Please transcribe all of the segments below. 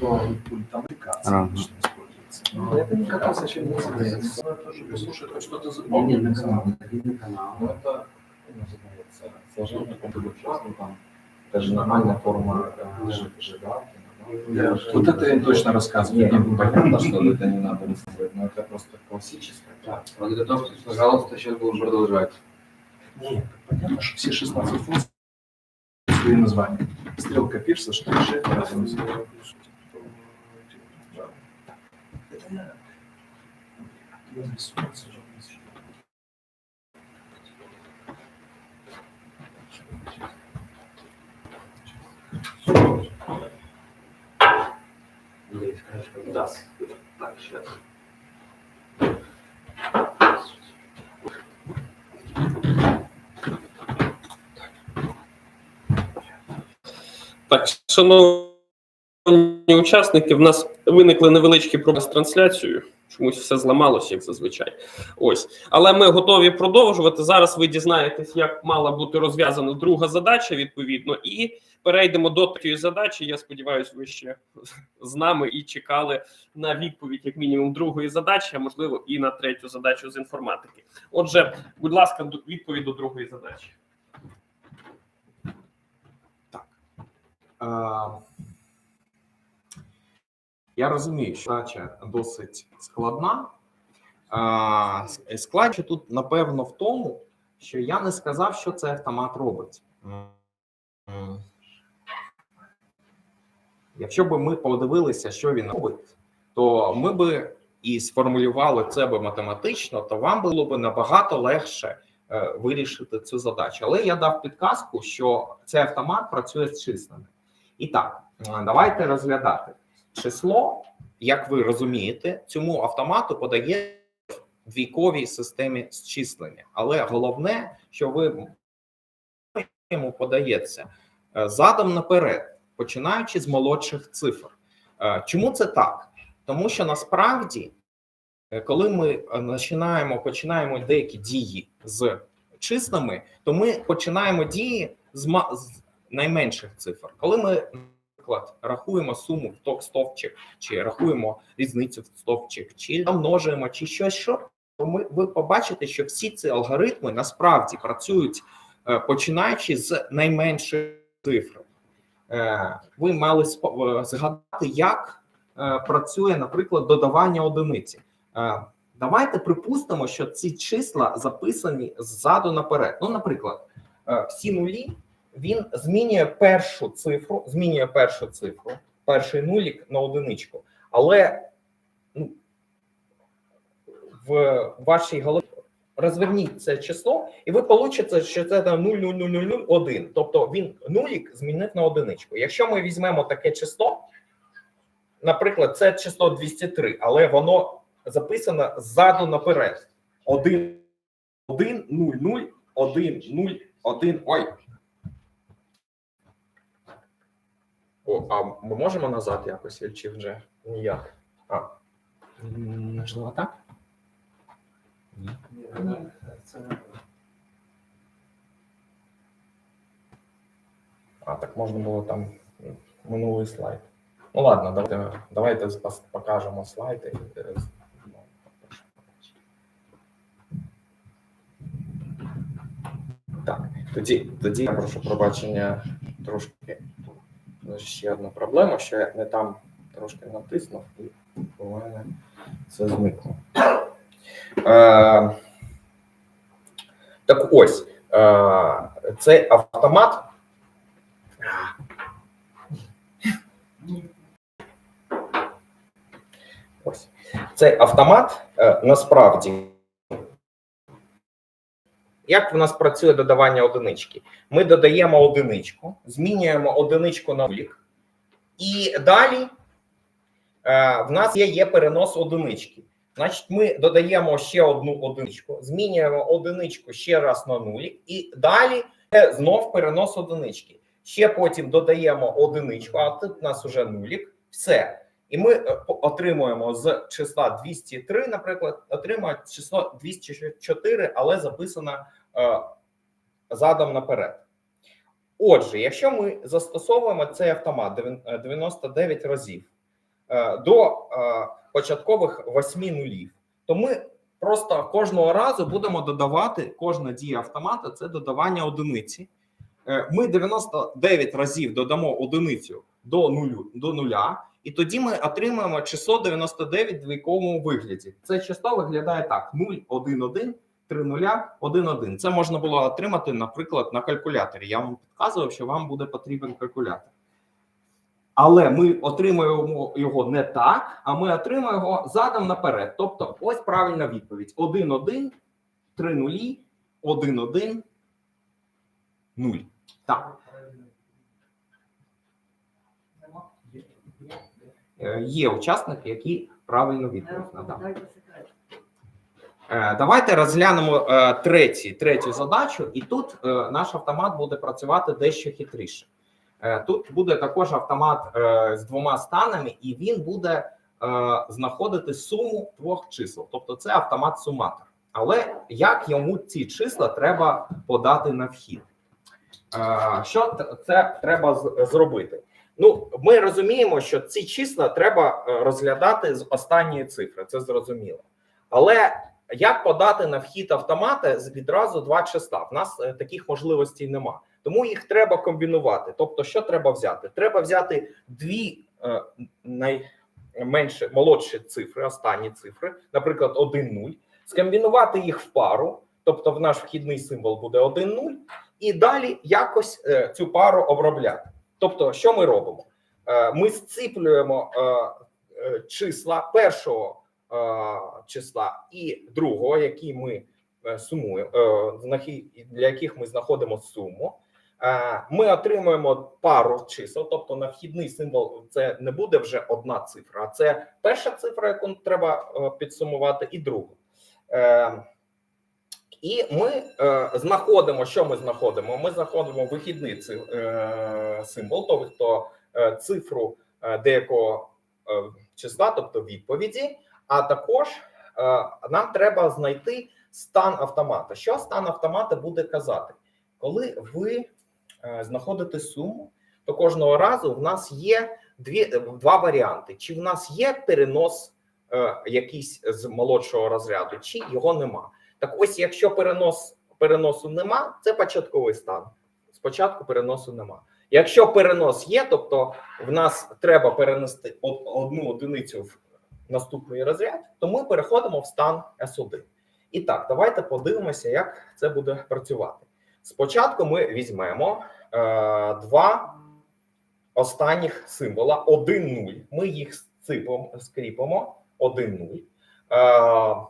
то там аппликация Ага. обычно используется. Но это не очень называется. Тоже послушать, хоть что-то Ні, запомнить. не канал, не канал. Ну, это, называется, сложение ну, там, это же нормальная форма э, да. Я- Вот это им точно рассказываю. Нет, понятно, что это не надо рисовать, но это просто классическое. Так, подготовьтесь, пожалуйста, сейчас будем продолжать. Нет, понятно, что все 16 функций свои названия. Стрелка пирса, что же это разница? Это я. Я нарисую, учасники, в нас виникли невеличкі проблеми з трансляцією. Чомусь все зламалося, як зазвичай. Ось. Але ми готові продовжувати. Зараз ви дізнаєтесь, як мала бути розв'язана друга задача, відповідно, і перейдемо до третьої задачі. Я сподіваюся, ви ще з нами і чекали на відповідь, як мінімум, другої задачі, а можливо, і на третю задачу з інформатики. Отже, будь ласка, відповідь до другої задачі. Е, Я розумію, що задача досить складна. Складче тут, напевно, в тому, що я не сказав, що цей автомат робить. Якщо б ми подивилися, що він робить, то ми би і сформулювали це би математично, то вам було б набагато легше е, вирішити цю задачу. Але я дав підказку, що цей автомат працює з числами. І так, давайте розглядати. Число, як ви розумієте, цьому автомату подає в двійковій системі зчислення. Але головне, що ви йому подається е, задом наперед, починаючи з молодших цифр. Е, Чому це так? Тому що насправді, е, коли ми починаємо, починаємо деякі дії з числами, то ми починаємо дії з найменших цифр. Коли ми, наприклад, рахуємо суму в стовпчик, чи рахуємо різницю в стовпчик, чи множуємо, чи щось що, то ми ви побачите, що всі ці алгоритми насправді працюють е, починаючи з найменшої цифри. Е, Ви мали е, згадати, як працює, наприклад, додавання одиниці. Давайте припустимо, що ці числа записані ззаду наперед. Ну, наприклад, всі нулі він змінює першу цифру, змінює першу цифру, перший нулік на одиничку. Але ну, в вашій голові розверніть це число, і ви получите, що це там 0,0001. Тобто він нулік змінив на одиничку. Якщо ми візьмемо таке число, наприклад, це число 203, але воно записано ззаду наперед. 1, 1, 0, 0, 1, 0, 1, ой. О, а ми можемо назад якось, чи вже ніяк? А. Можливо, так? А, так можна було там минулий слайд. Ну ладно, давайте, давайте покажемо слайд. Так, тоді, тоді я прошу пробачення трошки. Ще одна проблема, що я не там трошки натиснув, і у мене це зникло. Е, так ось, е, цей автомат. Ось. Цей автомат е, насправді. Як в нас працює додавання одинички? Ми додаємо одиничку, змінюємо одиничку на нулік, і далі е, в нас є, є перенос одинички. Значить, ми додаємо ще одну одиничку, змінюємо одиничку ще раз на нулік, і далі знов перенос одинички. Ще потім додаємо одиничку, а тут у нас вже нулік. Все. І ми е, отримуємо з числа 203, наприклад, отримуємо число 204, але записано е, задом наперед. Отже, якщо ми застосовуємо цей автомат е, 99 разів, е, до е, початкових восьми нулів, то ми просто кожного разу будемо додавати кожна дія автомата це додавання одиниці. Е, Ми 99 разів додамо одиницю до нулю до нуля, і тоді ми отримаємо число 99 в двійковому вигляді. Це число виглядає так: 0, 1, 1, 3 нуля, 1, 1. Це можна було отримати, наприклад, на калькуляторі. Я вам підказував, що вам буде потрібен калькулятор. Але ми отримуємо його не так, а ми отримуємо його задом наперед. Тобто, ось правильна відповідь: 1, 1, 3 нулі, 1, 1, 0. Так. Е, Є учасники, які правильно відповідь надали. Е, Давайте розглянемо е, третій, третю задачу, і тут е, наш автомат буде працювати дещо хитріше. Тут буде також автомат з двома станами, і він буде знаходити суму двох чисел. Тобто це автомат-суматор. Але як йому ці числа треба подати на вхід? Що це треба зробити? Ну, ми розуміємо, що ці числа треба розглядати з останньої цифри, це зрозуміло. Але як подати на вхід автомата відразу два числа? В нас е, таких можливостей нема. Тому їх треба комбінувати. Тобто, що треба взяти? Треба взяти дві е, найменше молодші цифри, останні цифри, наприклад, 1 0, скомбінувати їх в пару, тобто в наш вхідний символ буде 1 0, і далі якось е, цю пару обробляти. Тобто, що ми робимо? Ми зціплюємо числа першого числа і другого, які ми е, сумуємо, е, для яких ми знаходимо суму. Е, Ми отримуємо пару чисел, тобто на вхідний символ це не буде вже одна цифра, а це перша цифра, яку треба е, підсумувати, і друга. Е, І ми е, знаходимо, що ми знаходимо? Ми знаходимо вихідний е, символ, тобто е, цифру е, деякого е, числа, тобто відповіді. А також е, нам треба знайти стан автомата. Що стан автомата буде казати? Коли ви е, знаходите суму, то кожного разу в нас є дві, два варіанти: чи в нас є перенос е, якийсь з молодшого розряду, чи його нема. Так ось, якщо перенос переносу нема, це початковий стан. Спочатку переносу нема. Якщо перенос є, тобто в нас треба перенести одну одиницю в наступний розряд, то ми переходимо в стан S1. І так, давайте подивимося, як це буде працювати. Спочатку ми візьмемо е, два останніх символа 1 0. Ми їх скріпимо 1 0. Е,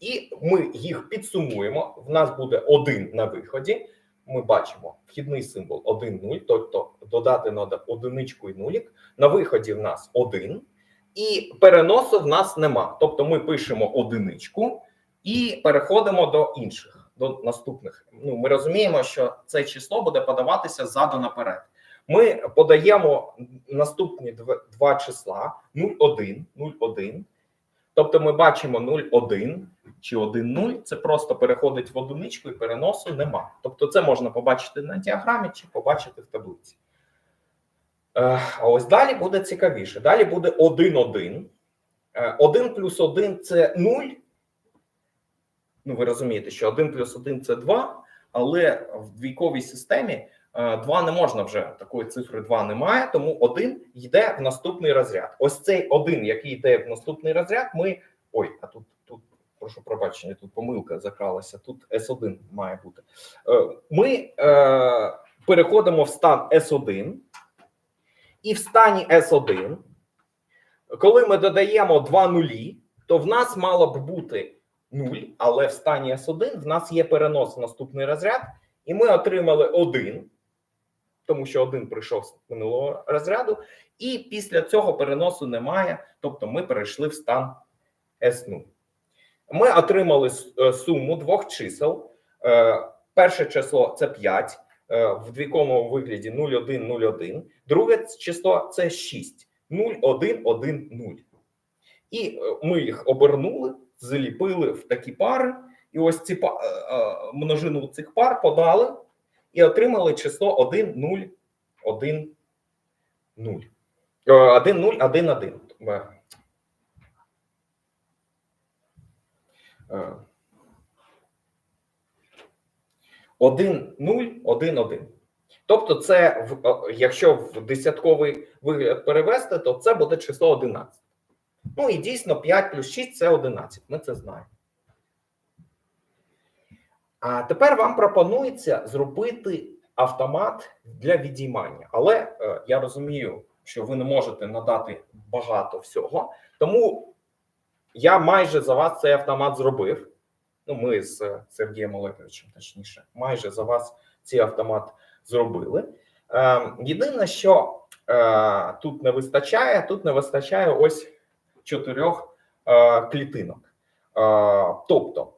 і ми їх підсумуємо. В нас буде 1 на виході. Ми бачимо вхідний символ 1 0, тобто додати треба одиничку і нулік. На виході в нас 1, і переносу в нас нема. Тобто ми пишемо одиничку і переходимо до інших, до наступних. Ну, ми розуміємо, що це число буде подаватися ззаду наперед. Ми подаємо наступні два числа 0,1, 0,1. Тобто ми бачимо 0,1 чи 1,0. Це просто переходить в одиничку і переносу нема. Тобто, це можна побачити на діаграмі чи побачити в таблиці. Е, А ось далі буде цікавіше. Далі буде 1,1. Е, 1 плюс 1 це 0. Ну, ви розумієте, що 1 плюс 1 це 2, але в двійковій системі 2 не можна вже, такої цифри 2 немає, тому 1 йде в наступний розряд. Ось цей 1, який йде в наступний розряд, ми. Ой, а тут, прошу пробачення, тут помилка закралася. Тут S1 має бути. Е, Ми е, переходимо в стан S1, і в стані S1, коли ми додаємо два нулі, то в нас мало б бути 0, але в стані S1 в нас є перенос в наступний розряд, і ми отримали 1, тому що 1 прийшов з минулого розряду, і після цього переносу немає, тобто ми перейшли в стан S0. Ми отримали е, суму двох чисел. Е, Перше число це 5 е, в двійковому вигляді 0,1,0,1. Друге число це 6 0,1,1,0. І е, ми їх обернули, заліпили в такі пари, і ось ці е, е, множину цих пар подали і отримали число 1, 0, 1, 0. 1-0, 1-1. Е, е, 1-0, 1-1. Тобто, це якщо в десятковий вигляд перевести, то це буде число 11. Ну і дійсно 5 плюс 6 це 11. Ми це знаємо. А тепер вам пропонується зробити автомат для відіймання. Але е, я розумію, що ви не можете надати багато всього, тому я майже за вас цей автомат зробив. Ну, ми з Сергієм Олеговичем, точніше, майже за вас цей автомат зробили. Е, єдине, що е, тут не вистачає, тут не вистачає ось чотирьох е, клітинок. Тобто,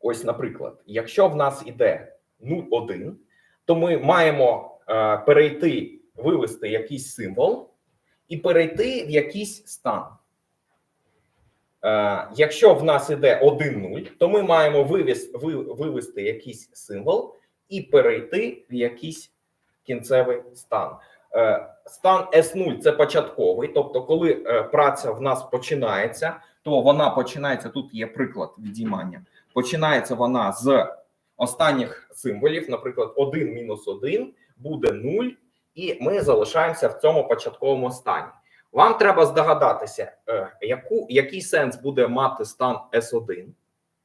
ось, наприклад, якщо в нас іде 0,1, то ми маємо перейти, вивести якийсь символ і перейти в якийсь стан. Е, якщо в нас іде 1,0, то ми маємо вивіз, ви, вивести якийсь символ і перейти в якийсь кінцевий стан. Е, Стан S0 це початковий, тобто, коли е, праця в нас починається, то вона починається. Тут є приклад відіймання. Починається вона з останніх символів, наприклад, 1 мінус 1 буде 0, і ми залишаємося в цьому початковому стані. Вам треба здогадатися, е, яку, який сенс буде мати стан S1,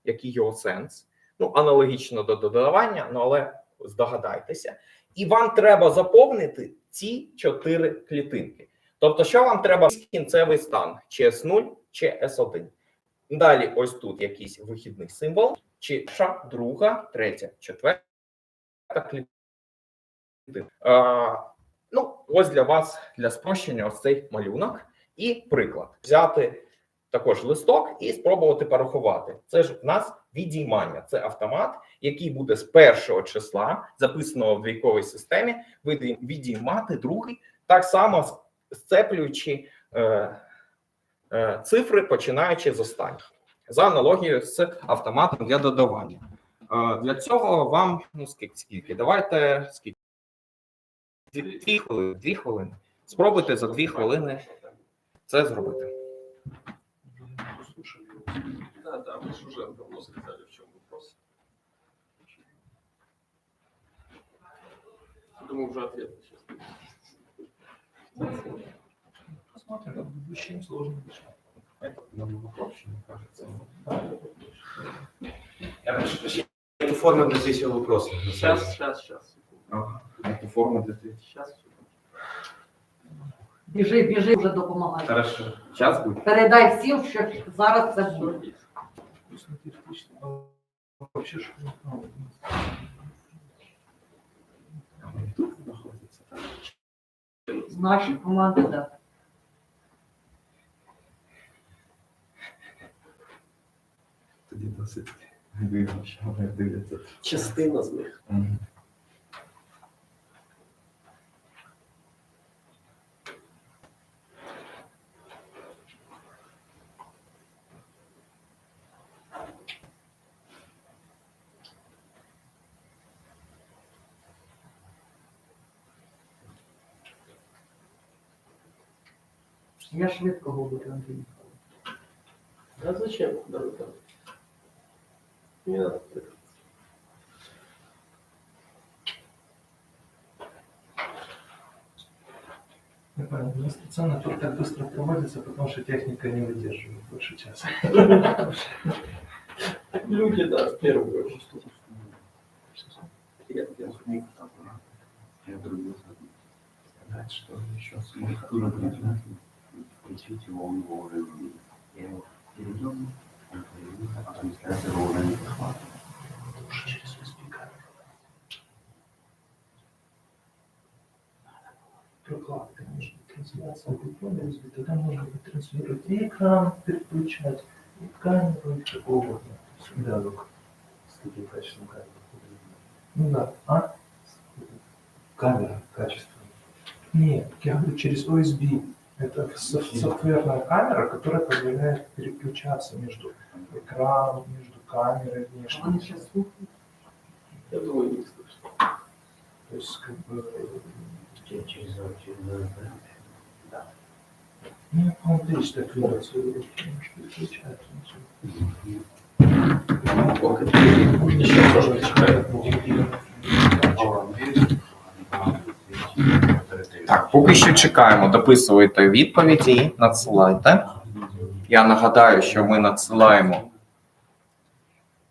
який його сенс. Ну, аналогічно до додавання, ну але здогадайтеся. І вам треба заповнити ці чотири клітинки. Тобто, що вам треба кінцевий стан? Чи S0, чи S1. Далі, ось тут якийсь вихідний символ, чи перша, друга, третя, четверта клітинка. Ну, ось для вас, для спрощення, ось цей малюнок. І приклад. Взяти також листок і спробувати порахувати. Це ж в нас відіймання. Це автомат, який буде з першого числа, записаного в двійковій системі, відіймати другий, так само сцеплюючи е, е, цифри, починаючи з останніх, за аналогією з автоматом для додавання. Е, для цього вам ну скільки, скільки? Давайте скільки? Дві, дві хвилини. Дві хвилини. Спробуйте за дві хвилини це зробити. Да, да, мы же уже давно сказали, в чем вопрос. Думаю, уже ответ сейчас. Посмотрим, как в будущем сложно решать. Намного проще, мне кажется. Я прошу прощения, эту форму для третьего вопроса. Сейчас, сейчас, сейчас. Ага. Это форма для третьего. Сейчас. Біжи, біжи, вже допомагай. Хорошо. Час буде. Передай всім, що зараз це буде. Вообще, что Тут. З нашої команди, да. Тоді досить дивно, що вони дивляться. Частина з них. Мгм. Я швидко говорю, Андрій. Михайлович. Да зачем? Да, да. Не надо. Я понял. Демонстрационно тут так быстро проводится, потому что техника не выдерживает больше часа. Люди, да, в первую очередь. Я- другой сказать, что еще issues won over the Перейдем к администрации уровня захвата. Тоже через SPK. Приклад, конечно, трансляция аудитории, тогда можно будет транслировать и экран, переключать, и камеру, и все угодно. Всегда рук. С таким качеством камеры. Ну да, а? Камера, качественная? Нет, я говорю через USB. Это соф- софтверная камера, которая позволяет переключаться между экраном, между камерой внешней. Я думаю, не слышно. То есть, как бы, Через через через Ну, он видишь, так любит свою руку, может, переключает. Еще тоже чекаю. Поки що чекаємо, дописуйте відповіді і надсилайте. Я нагадаю, що ми надсилаємо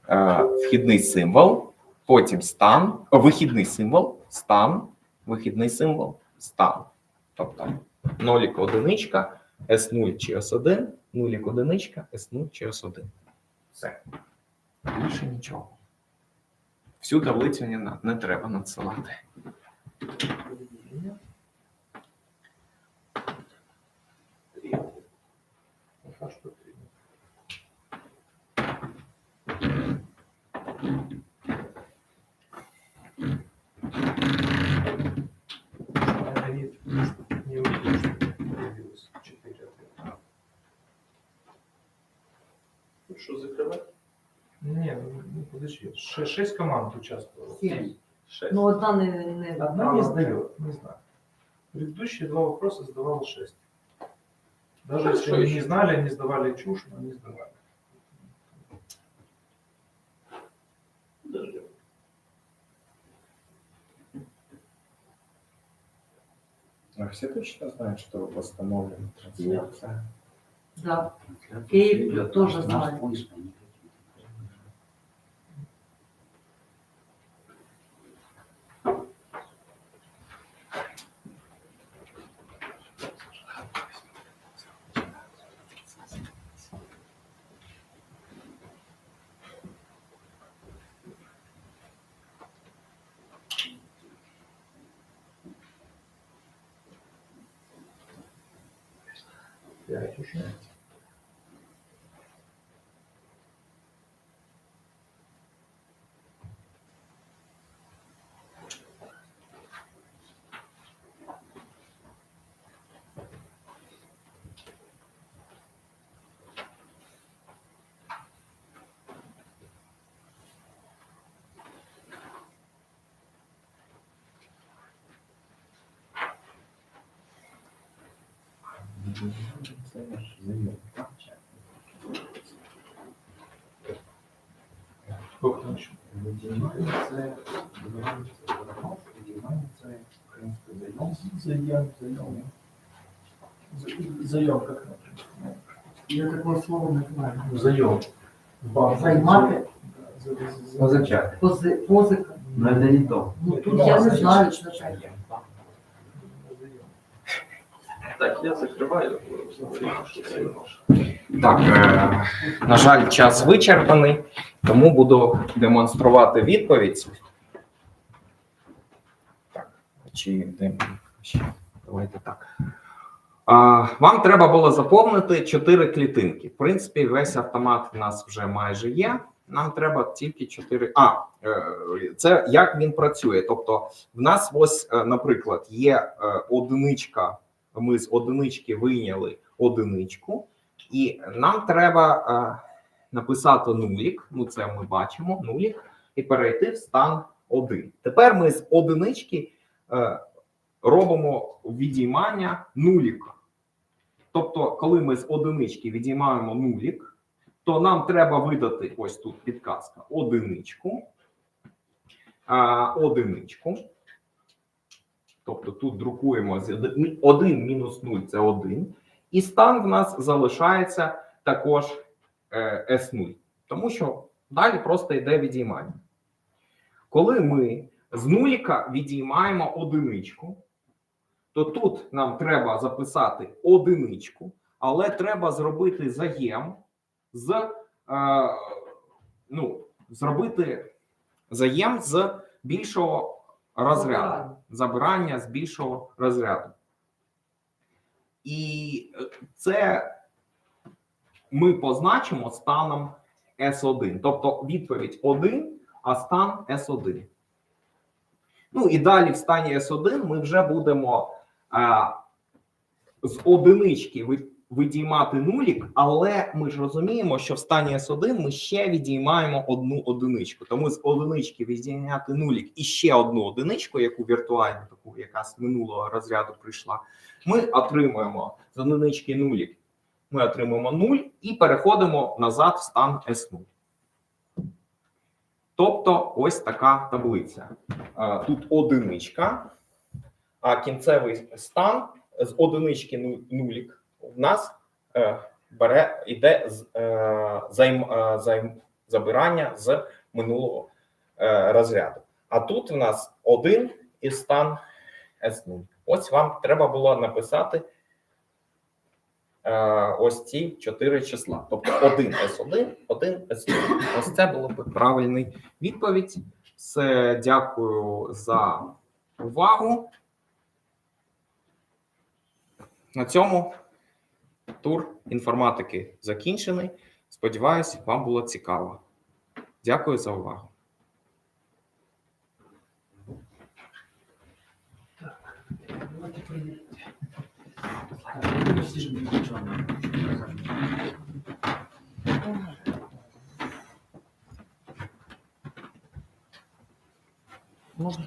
е, вхідний символ, потім стан, о, вихідний символ, стан, вихідний символ, стан. Тобто нолік одиничка, S0 чи S1, нулік одиничка, S0 чи S1. Все. Більше нічого. Всю таблицю не, не треба надсилати. Четыре ответа. Ну що, закривати? Не, ну, ну, подожди, ше- шесть команд участвовало. Сім. Шесть. Ну, одна не, не Одна не сдает, не знаю. Предыдущие два вопроса сдавал шесть. Даже Хорошо если они еще. не знали, они сдавали чушь, но они сдавали. А все точно знают, что восстановлена трансляция? Да. Киев тоже знает. Заем. Заем, как например? Я такого слова не знаю. Заем. Займати? Позачат. Позика. Это не то. Ну, тут я не знаю, що таке. Так, я закриваю. Так, е, на жаль, час вичерпаний, тому буду демонструвати відповідь. Так, чи? Давайте так. Вам треба було заповнити чотири клітинки. В принципі, весь автомат в нас вже майже є. Нам треба тільки чотири. А, е, це як він працює. Тобто, в нас ось, е, наприклад, є одиничка. Ми з одинички вийняли одиничку. І нам треба е, написати нулік, ну це ми бачимо, нулік, і перейти в стан 1. Тепер ми з одинички е, робимо відіймання нуліка. Тобто, коли ми з одинички відіймаємо нулік, то нам треба видати ось тут підказка одиничку. А, одиничку. Тобто тут друкуємо 1 мінус 0 це 1. І стан в нас залишається також е, S0, тому що далі просто йде відіймання. Коли ми з нуліка відіймаємо одиничку, то тут нам треба записати одиничку, але треба зробити заєм з е, ну, зробити заєм з більшого розряду Забирання. з більшого розряду. І е, це ми позначимо станом S1. Тобто відповідь 1, а стан S1. Ну і далі в стані S1 ми вже будемо а, з одинички відіймати нулік, але ми ж розуміємо, що в стані С1 ми ще відіймаємо одну одиничку. Тому з одинички відійняти нулік і ще одну одиничку, яку віртуальну, таку, яка з минулого розряду прийшла, ми отримуємо з одинички нулік. Ми отримуємо 0 і переходимо назад в стан S0. Тобто ось така таблиця. Тут одиничка, а кінцевий стан з одинички ну- нулік в нас е, бере іде з е, займ, е, займ, забирання з минулого е, розряду. А тут в нас один і стан S0. Ось вам треба було написати е, ось ці чотири числа. Тобто 1 S1, 1 S0. Ось це було б правильний відповідь. Все, дякую за увагу. На цьому тур інформатики закінчений. Сподіваюсь, вам було цікаво. Дякую за увагу. Проверим. Можна?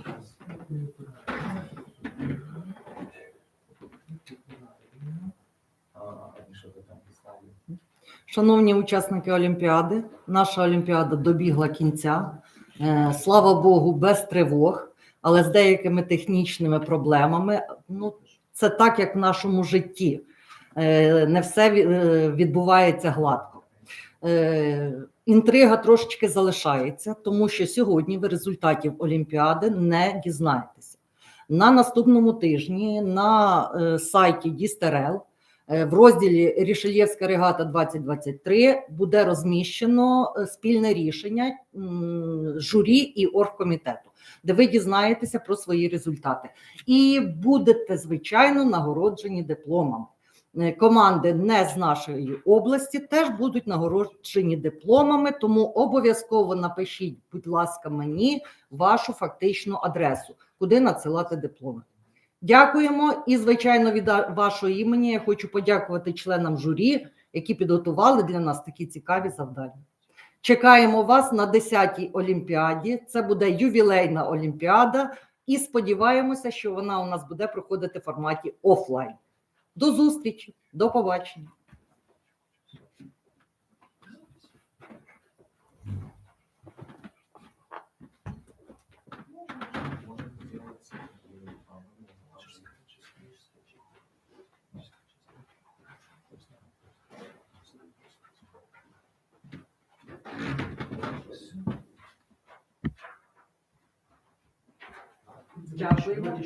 Шановні учасники Олімпіади, наша Олімпіада добігла кінця. Е, Слава Богу, без тривог, але з деякими технічними проблемами. Ну, це так, як в нашому житті. Е, Не все е, відбувається гладко. Інтрига трошечки залишається, тому що сьогодні ви результатів Олімпіади не дізнаєтеся. На наступному тижні на сайті Дістерел В розділі Рішельєвська регата 2023 буде розміщено е, спільне рішення журі і оргкомітету, де ви дізнаєтеся про свої результати. І будете, звичайно, нагороджені дипломом. Е, Команди не з нашої області теж будуть нагороджені дипломами, тому обов'язково напишіть, будь ласка, мені вашу фактичну адресу, куди надсилати дипломи. Дякуємо. І, звичайно, від вашого імені я хочу подякувати членам журі, які підготували для нас такі цікаві завдання. Чекаємо вас на 10-й Олімпіаді. Це буде ювілейна Олімпіада, і сподіваємося, що вона у нас буде проходити в форматі офлайн. До зустрічі, до побачення. Дякую. Давайте